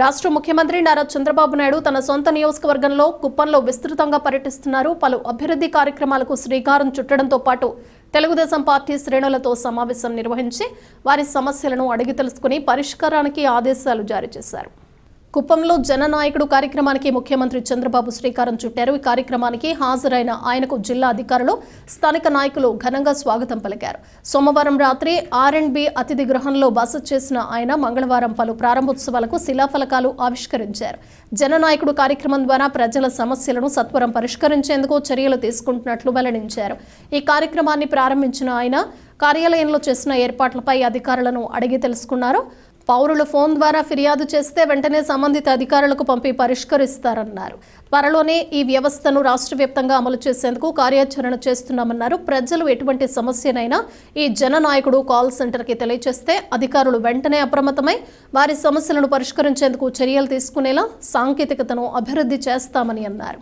రాష్ట్ర ముఖ్యమంత్రి నారా చంద్రబాబు నాయుడు తన సొంత నియోజకవర్గంలో కుప్పంలో విస్తృతంగా పర్యటిస్తున్నారు. పలు అభివృద్ధి కార్యక్రమాలకు శ్రీకారం చుట్టడంతో పాటు తెలుగుదేశం పార్టీ శ్రేణులతో సమావేశం నిర్వహించి వారి సమస్యలను అడిగి తెలుసుకుని పరిష్కారానికి ఆదేశాలు జారీ చేశారు. కుప్పంలో జననాయకుడు కార్యక్రమానికి ముఖ్యమంత్రి చంద్రబాబు శ్రీకారం చుట్టారు. ఈ కార్యక్రమానికి హాజరైన ఆయనకు జిల్లా అధికారులు స్థానిక నాయకులు ఘనంగా స్వాగతం పలికారు. సోమవారం రాత్రి ఆర్ అండ్ బి అతిథి గృహంలో బస చేసిన ఆయన మంగళవారం పలు ప్రారంభోత్సవాలకు శిలాఫలకాలు ఆవిష్కరించారు. జననాయకుడు కార్యక్రమం ద్వారా ప్రజల సమస్యలను సత్వరం పరిష్కరించేందుకు చర్యలు తీసుకుంటున్నట్లు వెల్లడించారు. ఈ కార్యక్రమాన్ని ప్రారంభించిన ఆయన కార్యాలయంలో చేసిన ఏర్పాట్లపై అధికారులను అడిగి తెలుసుకున్నారు. పౌరులు ఫోన్ ద్వారా ఫిర్యాదు చేస్తే వెంటనే సంబంధిత అధికారులకు పంపి పరిష్కరిస్తారన్నారు. త్వరలోనే ఈ వ్యవస్థను రాష్ట్ర వ్యాప్తంగా అమలు చేసేందుకు కార్యాచరణ చేస్తున్నామన్నారు. ప్రజలు ఎటువంటి సమస్యనైనా ఈ జననాయకుడు కాల్ సెంటర్కి తెలియజేస్తే అధికారులు వెంటనే అప్రమత్తమై వారి సమస్యలను పరిష్కరించేందుకు చర్యలు తీసుకునేలా సాంకేతికతను అభివృద్ధి చేస్తామని అన్నారు.